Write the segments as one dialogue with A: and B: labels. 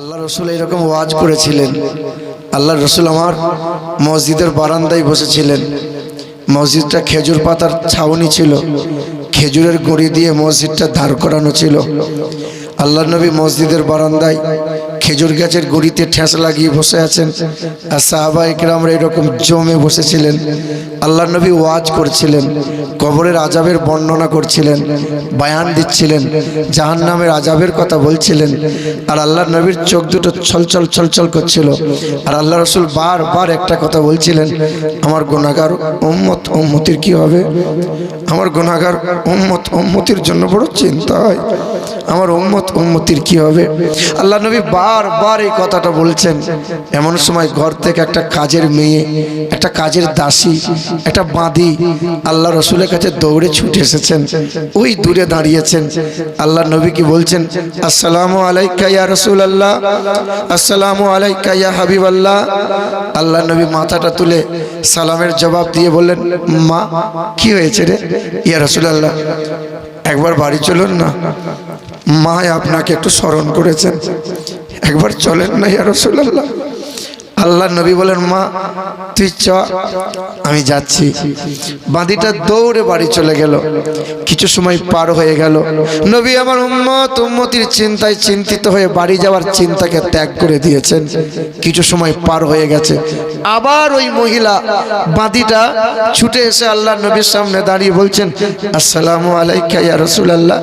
A: আল্লাহ রসুল এরকম ওয়াজ করেছিলেন। আল্লাহ রসুল আমার মসজিদের বারান্দায় বসেছিলেন। মসজিদটা খেজুর পাতার ছাউনি ছিল। খেজুরের গড়ি দিয়ে মসজিদটা ধার করানো ছিল। আল্লাহ নবী মসজিদের বারান্দায় খেজুর গাছের গুঁড়িতে ঠেস লাগিয়ে বসে আছেন। আর সাহাবা ইকরামরা এরকম জমে বসেছিলেন। আল্লাহ নবী ওয়াজ করছিলেন, কবরের আজাবের বর্ণনা করছিলেন, বায়ান দিচ্ছিলেন জাহান নামের আজাবের কথা বলছিলেন। আর আল্লাহ নবীর চোখ দুটো ছলছল ছলছল করছিল। আর আল্লাহ রসুল বারবার একটা কথা বলছিলেন, আমার গুণাগার উম্মত উম্মতির কি হবে? আমার গুণাগার উম্মত উম্মতির জন্য বড় চিন্তা হয় আমার উম্মত, উম্মতির কি হবে? আল্লাহ নবী বারবার এই কথাটা বলছেন। এমন সময় ঘর থেকে একটা কাজের মেয়ে, একটা কাজের দাসী, একটা বাঁধি আল্লাহ রসুলের কাছে দৌড়ে ছুটে এসেছেন। ওই দূরে দাঁড়িয়েছেন। আল্লাহ নবী কি বলছেন? আসসালামু আলাইকা ইয়া রসুল আল্লাহ আসসালামু আলাইকা ইয়া হাবিব আল্লাহ আল্লাহ নবী মাথাটা তুলে সালামের জবাব দিয়ে বললেন, মা, কি হয়েছে রে? ইয়া রসুল আল্লাহ একবার বাড়ি চলুন না। মা আপনাকে একটু স্মরণ করেছেন। একবার চলেন না ইয়া রসুল্লাহ আল্লাহ নবী বলেন, মা, তুই চ, আমি যাচ্ছি। বাঁধিটা দৌড়ে বাড়ি চলে গেল। কিছু সময় পার হয়ে গেল। নবী আমার উম্মত, উম্মতির চিন্তায় চিন্তিত হয়ে বাড়ি যাওয়ার চিন্তাকে ত্যাগ করে দিয়েছেন। কিছু সময় পার হয়ে গেছে। আবার ওই মহিলা বাঁধিটা ছুটে এসে আল্লাহ নবীর সামনে দাঁড়িয়ে বলছেন, আসসালামু আলাইকা ইয়া রাসূলুল্লাহ।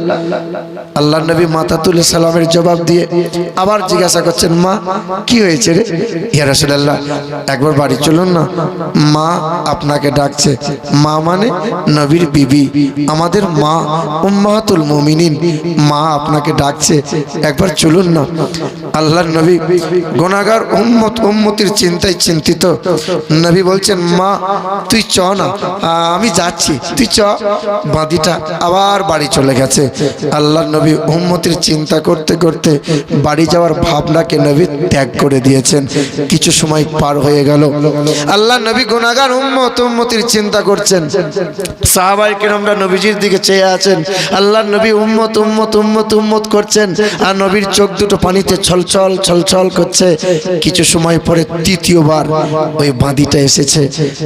A: আল্লাহ নবী মাথা তুলে সালামের জবাব দিয়ে আবার জিজ্ঞাসা করছেন, মা, কি হয়েছে রে? ইয়া রাসূলুল্লাহ, একবার বাড়ি চলুন না। মা আপনাকে ডাকছে। মা মানে নবীর বিবি। আমাদের মা উম্মাহাতুল মুমিনিন। মা আপনাকে ডাকছে। একবার চলুন না। আল্লাহর নবী গোনাগার উম্মত উম্মতির চিন্তায় চিন্তিত। নবী বলছেন, মা, তুই চ না। আমি যাচ্ছি। তুই চ। বাঁধিটা আবার বাড়ি চলে গেছে। আল্লাহর নবী উম্মতির চিন্তা করতে করতে বাড়ি যাওয়ার ভাবনাকে নবী ত্যাগ করে দিয়েছেন। কিছু সময় পার হয়ে গেল। আল্লাহ নবী গুনাহগার উম্মত, উম্মতির চিন্তা করছেন। সাহাবাই কেরামরা নবীজির দিকে চেয়ে আছেন। আল্লাহ নবী উম্মত উম্মত উম্মত উম্মত করছেন। আর নবীর চোখ দুটো পানিতে ছলছল ছলছল করছে। কিছু সময় পরে তৃতীয়বার ওই বাঁধিটা এসেছে।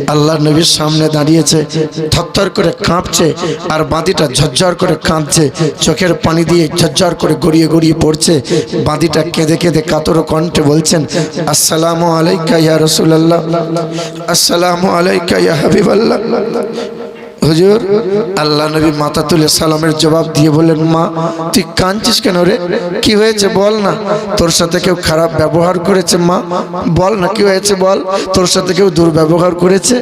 A: আল্লাহ নবীর সামনে দাঁড়িয়েছে, থরথর করে কাঁপছে, আর বাঁধিটা ঝরঝর করে কাঁদছে। চোখের পানি দিয়ে ঝরঝর করে গড়িয়ে গড়িয়ে পড়ছে। বাঁধিটা কেঁদে কেঁদে কাতর কণ্ঠে বলছেন, আসসালামু আলাইকা ইয়া রাসূলুল্লাহ, আসসালামু আলাইকা ইয়া হাবিবাল্লাহ। হুজুর, আল্লাহ নবী মাথা তুলে সালামের জবাব দিয়ে বললেন, মা, তুই কাঁদছিস কেন রে? কি হয়েছে বল না। তোর সাথে কেউ খারাপ ব্যবহার করেছে, মা? বল না, কি হয়েছে বল? তোর সাথে কেউ দুর্ব্যবহার করেছে?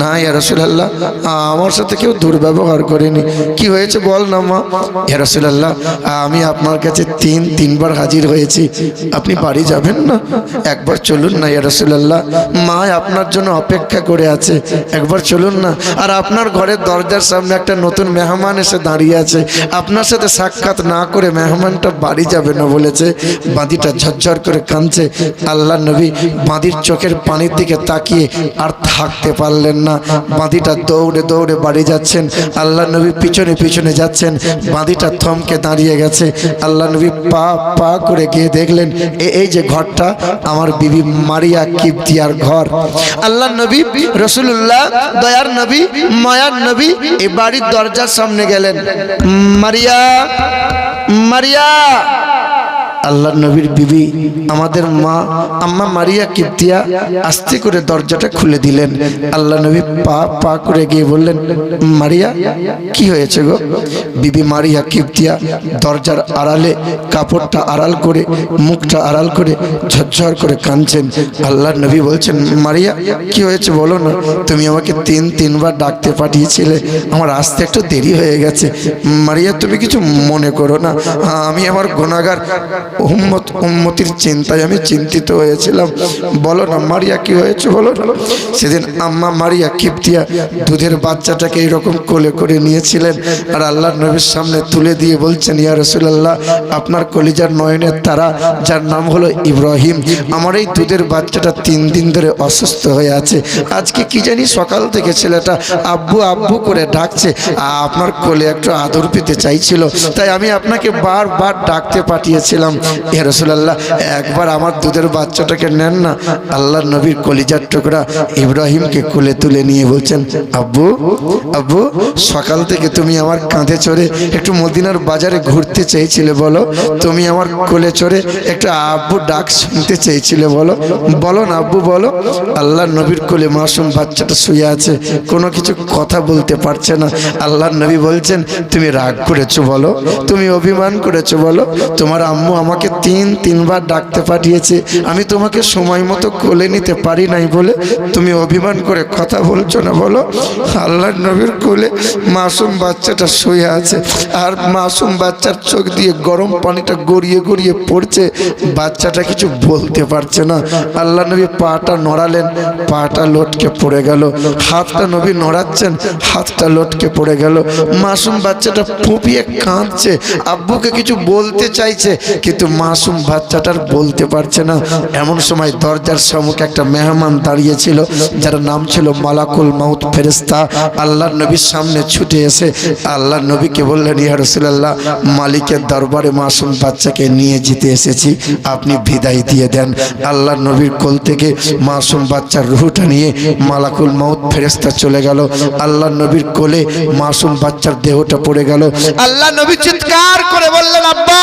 A: না, ইয়া রাসূলুল্লাহ, আমার সাথে কেউ দুর্ব্যবহার করেনি। কি হয়েছে বল না, মা? ইয়া রাসূলুল্লাহ, আমি আপনার কাছে তিন, তিনবার হাজির হয়েছি। আপনি বাড়ি যাবেন না? একবার চলুন না, ইয়া রাসূলুল্লাহ। মা আপনার জন্য অপেক্ষা করে আছে। একবার চলুন না। আর আপনার ঘরের দরজার সামনে একটা নতুন মেহমান এসে দাঁড়িয়ে আছে। আপনার সাথে সাক্ষাৎ না করে মেহমানটা বাড়ি যাবে না বলেছে। বাঁধিটা ঝরঝর করে কাঁদছে। আল্লাহ নবী বাঁধির চোখের পানির দিকে তাকিয়ে আর থাকতে পারলেন না। বাঁধিটা দৌড়ে দৌড়ে বাড়ি যাচ্ছেন। আল্লাহ নবী পিছনে পিছনে যাচ্ছেন। বাঁধিটা থমকে দাঁড়িয়ে গেছে। আল্লাহ নবী পা পা করে গিয়ে দেখলেন এই যে ঘরটা, আমার বিবি মারিয়া কিপ্তিয়ার ঘর। আল্লাহ নবী রসুল্লাহ দয়ার নবী, মায়ার নবী এই বাড়ির দরজার সামনে গেলেন। মারিয়া মারিয়া আল্লাহ নবীর বিবি, আমাদের মা, আম্মা মারিয়া কিপ্তিয়া আস্তে করে দরজাটা খুলে দিলেন। আল্লাহ নবী পা পা করে গিয়ে বললেন, মারিয়া, কি হয়েছে গো? বিবি মারিয়া কিপ্তিয়া দরজার আড়ালে কাপড়টা আড়াল করে, মুখটা আড়াল করে ঝরঝর করে কাঁদছেন। আল্লাহ নবী বলছেন, মারিয়া, কি হয়েছে বলো না? তুমি আমাকে তিন, তিনবার ডাকতে পাঠিয়েছিলে। আমার আসতে একটু দেরি হয়ে গেছে। মারিয়া, তুমি কিছু মনে করো না। আমি আমার গুণাগার উম্মত, উম্মতির চিন্তায় আমি চিন্তিত হয়েছিলাম। বলো না, মারিয়া কি হয়েছে বলো? সেদিন আম্মা মারিয়া কিপ্তিয়া দুধের বাচ্চাটাকে এইরকম কোলে করে নিয়েছিলেন আর আল্লাহ নবীর সামনে তুলে দিয়ে বলছেন, ইয়া রসুল্লাহ আপনার কলিজার নয়নের তারা, যার নাম হলো ইব্রাহিম, আমার এই দুধের বাচ্চাটা তিন দিন ধরে অসুস্থ হয়ে আছে। আজকে কি জানি সকাল থেকে ছেলেটা আব্বু আব্বু করে ডাকছে। আপনার কোলে একটু আদর পেতে চাইছিল, তাই আমি আপনাকে বারবার ডাকতে পাঠিয়েছিলাম। একবার আমার দুধের বাচ্চাটাকে নেন না আল্লাহ নবীর কলিজার টুকরা ইব্রাহিমকে কোলে তুলে নিয়ে বলছেন, আব্বু আব্বু, সকাল থেকে তুমি আমার কাঁধে চড়ে একটু মদিনার বাজারে ঘুরতে চেয়েছিলে বলো, তুমি আমার কোলে চড়ে একটা আব্বু ডাক শুনতে চেয়েছিলে বলো বলো না আব্বু, বলো আল্লাহ নবীর কোলে মাসুম বাচ্চাটা শুয়ে আছে, কোনো কিছু কথা বলতে পারছে না আল্লাহ নবী বলছেন, তুমি রাগ করেছ বলো, তুমি অভিমান করেছ বলো, তোমার আম্মু আমাকে তিন, তিনবার ডাকতে পাঠিয়েছে। আমি তোমাকে সময় মতো কোলে নিতে পারি নাই বলে তুমি অভিমান করে কথা বলছো না বলো? আল্লাহ নবীর কোলে মাসুম বাচ্চাটা শুয়ে আছে। আর মাসুম বাচ্চার চোখ দিয়ে গরম পানিটা গড়িয়ে গড়িয়ে পড়ছে। বাচ্চাটা কিছু বলতে পারছে না। আল্লাহ নবী পাটা নড়ালেন, পাটা লটকে পড়ে গেল। হাতটা নবী নড়াচ্ছেন, হাতটা লটকে পড়ে গেল। মাসুম বাচ্চাটা ফুপিয়ে কাঁদছে, আব্বুকে কিছু বলতে চাইছে, কিন্তু মাসুম বাচ্চাটার বলতে পারছে না। এমন সময় দরজার সম্মুখে একটা মেহমান দাঁড়িয়েছিল, যার নাম ছিল মালাকুল মাউত ফেরেস্তা আল্লাহ নবীর সামনে ছুটে এসে আল্লাহ নবীকে বললেন, ইয়া রসুলাল্লাহ, মালিকের দরবারে মাসুম বাচ্চাকে নিয়ে যেতে এসেছি। আপনি বিদায় দিয়ে দেন। আল্লাহ নবীর কোল থেকে মাসুম বাচ্চার রুহটা নিয়ে মালাকুল মাউত ফেরেস্তা চলে গেল। আল্লাহ নবীর কোলে মাসুম বাচ্চার দেহটা পড়ে গেল। আল্লাহ নবী চিৎকার করে বললেন, আব্বা!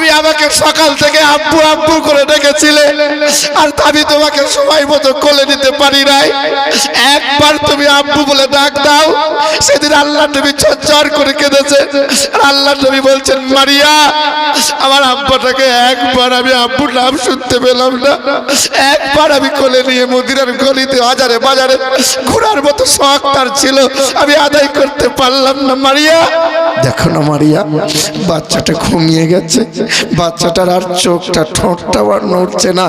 A: তুমি আমাকে সকাল থেকে আব্বু আব্বু করে ডেকেছিলে, আর আমি তোমাকে সময় মতো কোলে নিতে পারি নাই। একবার তুমি আব্বু বলে ডাক দাও, সেদিন আল্লাহ নবী চচ্চর করে কেঁদেছে। আর আল্লাহ নবী বলছেন, মারিয়া, আমার আব্বাটাকে একবার আমি আব্বুর নাম শুনতে পেলাম না। একবার আমি কোলে নিয়ে মদিনার গলিতে বাজারে বাজারে ঘোরার মতো শখ তার ছিল। আমি আদায় করতে পারলাম না, মারিয়া। দেখো না, মারিয়া, বাচ্চাটা ঘুমিয়ে গেছে। বাচ্চাটার আর চোখটা ঠোঁটটা আর নড়ছে না।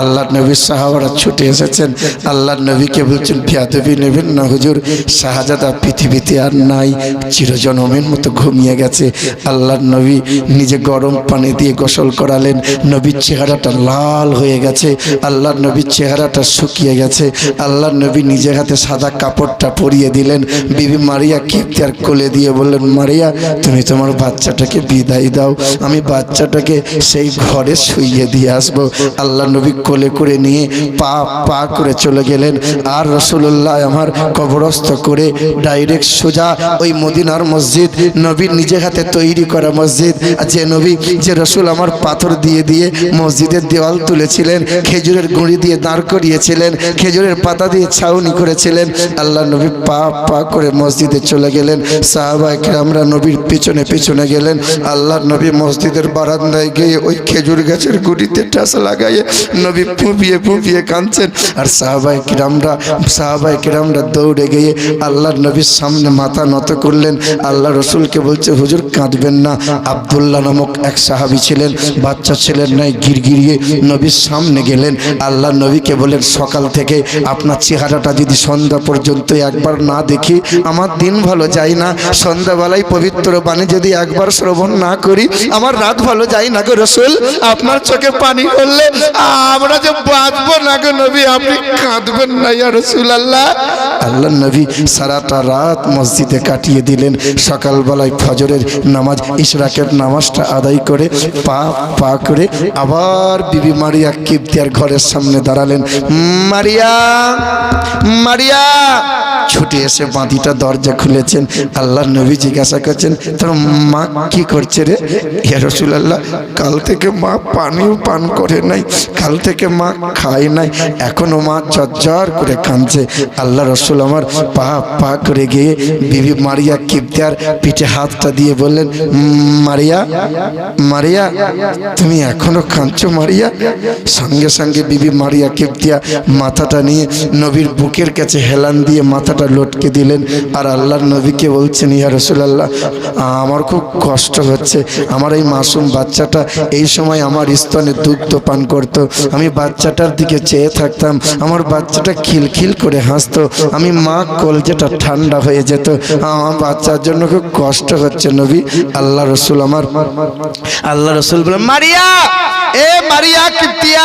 A: আল্লাহ নবী সাহাবারা ছুটে এসেছেন। আল্লাহ নবীকে বলছেন, বিয়াদবি নেবেন না হুজুর, শাহজাদা পৃথিবীতে আর নাই, চিরজনমের মতো ঘুমিয়ে গেছে। আল্লাহ নবী নিজে গরম পানি দিয়ে গোসল করালেন, নবীর চেহারাটা লাল হয়ে গেছে আল্লাহ নবীর চেহারাটা শুকিয়ে গেছে আল্লাহ নবী নিজের হাতে সাদা কাপড়টা পরিয়ে দিলেন। বিবি মারিয়া কিপ্তার কোলে দিয়ে বললেন, মারিয়া, তুমি তোমার বাচ্চাটাকে বিদায় দাও, আমি বাচ্চাটাকে সেই ঘরে শুইয়ে দিয়ে আসব। আল্লাহ নবী কোলে করে নিয়ে পা পা করে চলে গেলেন। আর রসুল্লাহ আমার কবরস্থ করে ডাইরেক্ট সোজা ওই মদিনার মসজিদ নবীর নিজে হাতে তৈরি করা মসজিদ। যে নবী, যে রসুল আমার পাথর দিয়ে দিয়ে মসজিদের দেওয়াল তুলেছিলেন, খেজুরের গুঁড়ি দিয়ে দাঁড় করিয়েছিলেন, খেজুরের পাতা দিয়ে ছাউনি করেছিলেন। আল্লাহ নবী পা পা করে মসজিদে চলে গেলেন। সাহাবাকে আমরা নবীর পিছনে পিছনে গেলেন। আল্লাহ নবী মসজিদের বারান্দায় গিয়ে ওই খেজুর গাছের গুড়িতে টাস লাগাইয়ে নবী ফুঁপিয়ে ফুঁপিয়ে কাঁদছেন। আর সাহাবাই কিরামরা সাহাবাই কিরামরা দৌড়ে গিয়ে আল্লাহ নবীর সামনে মাথা নত করলেন। আল্লাহ রসুলকে বলছে, হুজুর, কাঁদবেন না। আবদুল্লাহ নামক এক সাহাবি ছিলেন, বাচ্চা ছিলেন নাই গিরগিরিয়ে নবীর সামনে গেলেন। আল্লাহ নবীকে বলেন সকাল থেকে আপনার চেহারাটা যদি সন্ধ্যা পর্যন্ত একবার না দেখি, আমার দিন ভালো যায় না। সন্ধ্যাবেলায় পবিত্র বাণী যদি একবার শ্রবণ না করি, আমার রাত ভালো যায় না গো রসুল, আপনার চোখে পানি করলে আমরা যে বাঁচবো না গো নবী, আপনি কাঁদবেন না ইয়া রসুল আল্লাহ আল্লাহ নবী সারাটা রাত মসজিদে কাটিয়ে দিলেন। সকালবেলায় ফজরের নামাজ, ইশরাকের নামাজটা আদায় করে পা পা করে আবার বিবি মারিয়া কিপ্তিয়ার ঘরের সামনে দাঁড়ালেন। মারিয়া মারিয়া, ছুটে এসে বাঁধিটা দরজা খুলেছেন। আল্লাহ নবী জিজ্ঞাসা করছেন, তোর মা কি করছে রে? ইয়া রসুলাল্লাহ, কাল থেকে মা পানিও পান করে নাই, কাল থেকে মা খায় নাই, এখনও মা চজ্জর করে কাঁদছে। আল্লাহ রসুল আমার পা পা করে গিয়ে বিবি মারিয়া কিপ্তার পিঠে হাতটা দিয়ে বললেন মারিয়া মারিয়া, তুমি এখনও কাঁদছো মারিয়া? সঙ্গে সঙ্গে বিবি মারিয়া কিপ্তিয়া মাথাটা নিয়ে নবীর বুকের কাছে হেলান দিয়ে মাথাটা লটকে দিলেন। আর আল্লাহর নবীকে বলছেন, ইয়া রসুলাল্লাহ, আমার খুব কষ্ট হচ্ছে। আমার এই মাসুম বাচ্চাটা এই সময় আমার স্তনে দুগ্ধ পান করত। আমি বাচ্চাটার দিকে চেয়ে থাকতাম। আমার বাচ্চাটা খিলখিল করে হাসতো। আমি মা কলজেটা ঠান্ডা হয়ে যেত। আমার বাচ্চার জন্য খুব কষ্ট হচ্ছে নবী। আল্লাহ রসুল আমার আল্লাহ রসুল বলে, মারিয়া, এ মারিয়া কিপ্তিয়া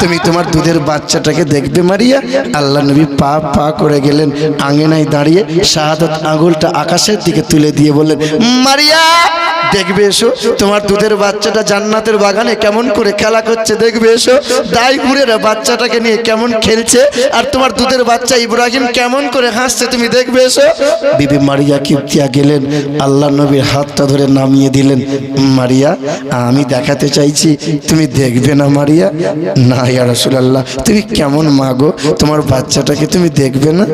A: তুমি তোমার দুধের বাচ্চাটাকে দেখবে মারিয়া? আল্লাহ নবী পা পা করে গেলেন, আঙেনায় দাঁড়িয়ে শাহাদত আঙুলটা আকাশের দিকে তুলে দিয়ে বললেন, মারিয়া, দেখবে এসো, তোমার দুধের বাচ্চাটা জান্নাতের বাগানে কেমন করে খেলা করছে, দেখবে এসো। দাইপুরেরা বাচ্চাটাকে নিয়ে কেমন খেলছে, আর তোমার দুধের বাচ্চা ইব্রাহিম কেমন করে হাসছে তুমি দেখবে এসো। বিবি মারিয়া কিপ্তিয়া গেলেন, আল্লাহ নবীর হাতটা ধরে নামিয়ে দিলেন। মারিয়া, আমি দেখাতে চাইছি, তুমি দেখবে না মারিয়া? না, ইয়া রাসূলুল্লাহ, তুমি কেমন মাগো তোমার বাচ্চাটাকে তুমি দেখবে না?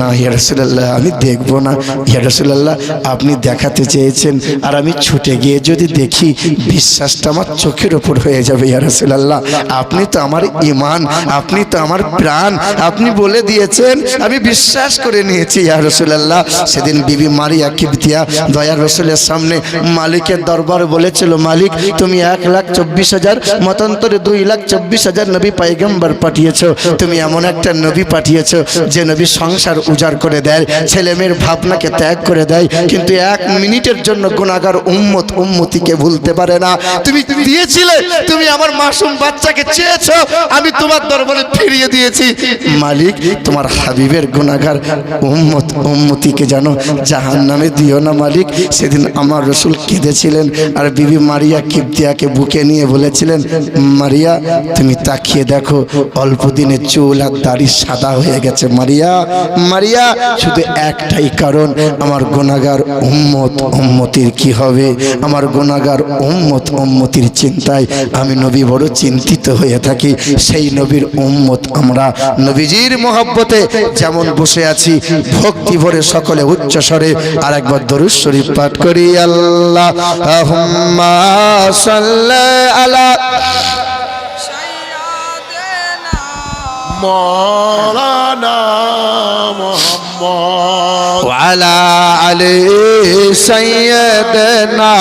A: না, ইয়া রাসূলুল্লাহ, আমি দেখব না। ইয়া রাসূলুল্লাহ, আপনি দেখাতে চেয়েছেন, আর আমি ছুটে গিয়ে যদি দেখি, বিশ্বাসটা আমার চোখের ওপর হয়ে যাবে, ইয়া রাসূলুল্লাহ। আপনি তো আমার ইমান, আপনি তো আমার প্রাণ, আপনি বলে দিয়েছেন, আমি বিশ্বাস করে নিয়েছি, ইয়া রাসূলুল্লাহ। সেদিন বিবি মারিয়া কিবতিয়া দয়ার রসুলের সামনে মালিকের দরবারে বলেছিল, মালিক, তুমি এক লাখ চব্বিশ হাজার, মতান্তরে দুই লাখ চব্বিশ হাজার নবী পাইগম্বর পাঠিয়েছ। তুমি এমন একটা নবী পাঠিয়েছ যে নবী সংসার উজাড় করে দেয় ছেলে মেয়ের ভাবনাকে ত্যাগ করে দেয়, কিন্তু এক মিনিটের জন্য গুণাগার উম্মত উম্মতিকে ভুলতে পারে না। তুমি দিয়েছিলে, তুমি আমার মাসুম বাচ্চাকে চেয়েছো, আমি তোমার দরবারে ফিরিয়ে দিয়েছি। মালিক, তোমার হাবিবের গুণাগার উম্মত, উম্মতিকে জানো জাহান নামে দিও না মালিক। সেদিন আমার রসুল কেঁদেছিলেন আর বিবি মারিয়া কিবদিয়াকে বুকে নিয়ে বলেছিলেন, মারিয়া, তুমি তাকিয়ে দেখো, অল্প দিনে চুল আর দাড়ি সাদা হয়ে গেছে। মারিয়া মারিয়া, শুধু একটাই কারণ, আমার গুণাগার উম্মত, উম্মতির কি হবে? আমার গুণাগার উম্মত, উম্মতির চিন্তায় আমি নবী বড় চিন্তিত হয়ে থাকি। সেই নবীর উম্মত আমরা নবীজির মহব্বতে যেমন বসে আছি ভক্তি ভরে সকলে উচ্চ স্বরে আর একবার দরুদ শরীফ পাঠ করি আল্লাহ আলা
B: মৌলানা মোহাম্মদ
A: وعلى علي سيدنا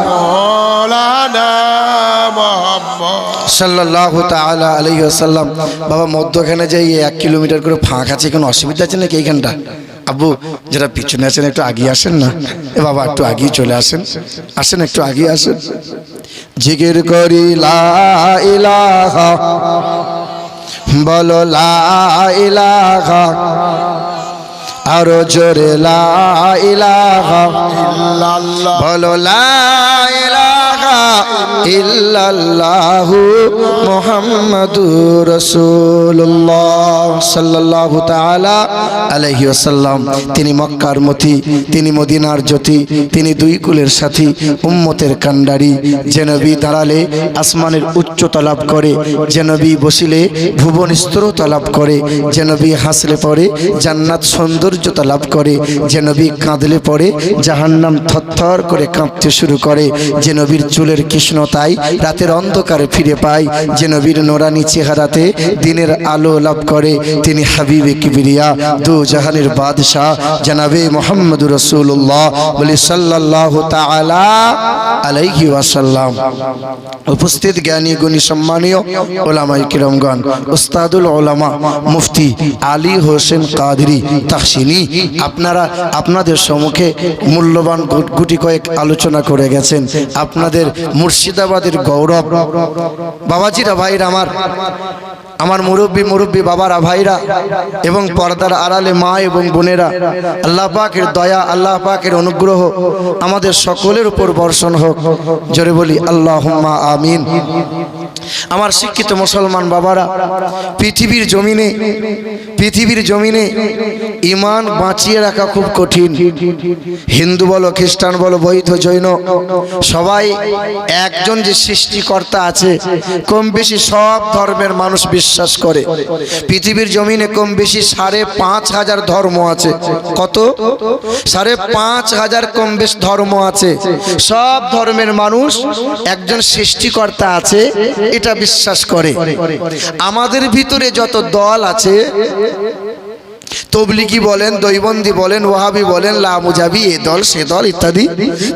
B: মৌলানা মোহাম্মদ।
A: সাল্লাল্লাহু তাআলা আলাইহি ওয়াসাল্লাম। বাবা মধ্যখানে যাই এক কিলোমিটার করে ফাঁক আছে কোনো অসুবিধা আছে নাকি এইখানটা? আব্বু যারা পিছনে আছেন একটু আগিয়ে আসেন না? এ বাবা একটু আগিয়ে চলে আসেন। আসেন একটু আগিয়ে আসেন। জিকির করি লা ইলাহা। বলো আরও জোরে লা ইলাহা।
B: ইল্লাল্লাহ।
A: বলো লা ইল্লাল্লাহু মুহাম্মাদুর রাসূলুল্লাহ সাল্লাল্লাহু তাআলা আলাইহি ওয়াসাল্লাম। তিনি মক্কার মতি, তিনি মদিনার জ্যোতি, তিনি দুই কুলের সাথী, উম্মতের কান্ডারি যে নবী দাঁড়ালে আসমানের উচ্চতা লাভ করে, যে নবী বসিলে ভুবন স্তরতা লাভ করে, যে নবী হাসলে পরে জান্নাত সৌন্দর্যতা লাভ করে, যে নবী কাঁদলে পরে জাহান্নাম থরথর করে কাঁপতে শুরু করে, যে নবীর চুলের কৃষ্ণতায় রাতের অন্ধকারে ফিরে পায়। যে নবীর নোরানি চেহারাতে দিনের আলো লাভ করে, তিনি হাবিবে কিবিরিয়া, দু জাহানের বাদশাহ। জানাবে মোহাম্মদ রসুল্লাহ বলি সাল্লাহ আলাইহি ওয়াসাল্লাম। উপস্থিত জ্ঞানী, গুণী, সম্মানীয় ওলামাই কিরমগণ, উস্তাদুল ওলামা মুফতি আলী হোসেন কাদরি তাহসিনী, আপনারা আপনাদের সম্মুখে মূল্যবান গুটি কয়েক আলোচনা করে গেছেন। আপনাদের মুর্শিদাবাদের গৌরব। বাবাজিরা, ভাইরা আমার আমার মুরব্বী মুরব্বী বাবারা, ভাইরা এবং পর্দার আড়ালে মা এবং বোনেরা, আল্লাহ পাকের দয়া, আল্লাহ পাকের অনুগ্রহ আমাদের সকলের উপর বর্ষণ হোক। জোরে বলি আল্লাহ আমিন। আমার শিক্ষিত মুসলমান বাবারা, পৃথিবীর জমিনে পৃথিবীর জমিনে ইমান বাঁচিয়ে রাখা খুব কঠিন। হিন্দু বলো, খ্রিস্টান বলো, বৈধ, জৈন, সবাই একজন যে সৃষ্টিকর্তা আছে, কম বেশি সব ধর্মের মানুষ বিশ্বাস করে। পৃথিবীর জমিনে কম বেশি সাড়ে পাঁচ হাজার ধর্ম আছে। কত? সাড়ে পাঁচ হাজার কম বেশ ধর্ম আছে। সব ধর্মের মানুষ একজন সৃষ্টিকর্তা আছে এটা বিশ্বাস করে। আমাদের ভিতরে যত দল আছে তবলিগি বলেন দৈবন্দি বলেন ওয়াহাবি বলেন লামুজাবি এ দল সে দল ইত্যাদি।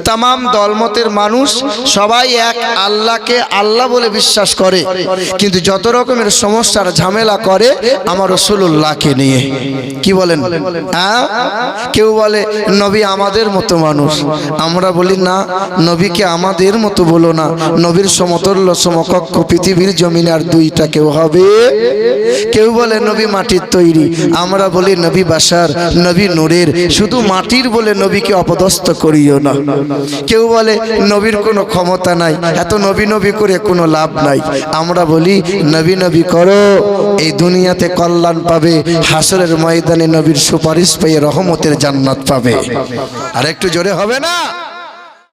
A: তাম দলমতের মানুষ সবাই এক আল্লাহকে আল্লাহ বলে বিশ্বাস করে। কিন্তু যত রকমের সমস্যার ঝামেলা করে আমার রসুল্লাহকে নিয়ে। কি বলেন? হ্যাঁ কেউ বলে নবী আমাদের মতো মানুষ। আমরা বলি না নবীকে আমাদের মতো বলো না। নবীর সমতুল্য সমকক্ষ পৃথিবীর জমিনে আর দুইটা কেউ হবে? কেউ বলে নবী মাটির তৈরি। আমরা বলি নবী বাসার, নবী নূরের, শুধু মাটির বলে নবীকে অপদস্থ করিও না। কেউ বলে নবীর কোনো ক্ষমতা নাই, এত নবী নবী করে কোনো লাভ নাই। আমরা বলি, নবী নবী করো, এই দুনিয়াতে কল্যাণ পাবে, হাসরের ময়দানে নবীর সুপারিশ পেয়ে রহমতের জান্নাত পাবে। আর একটু জোরে হবে না?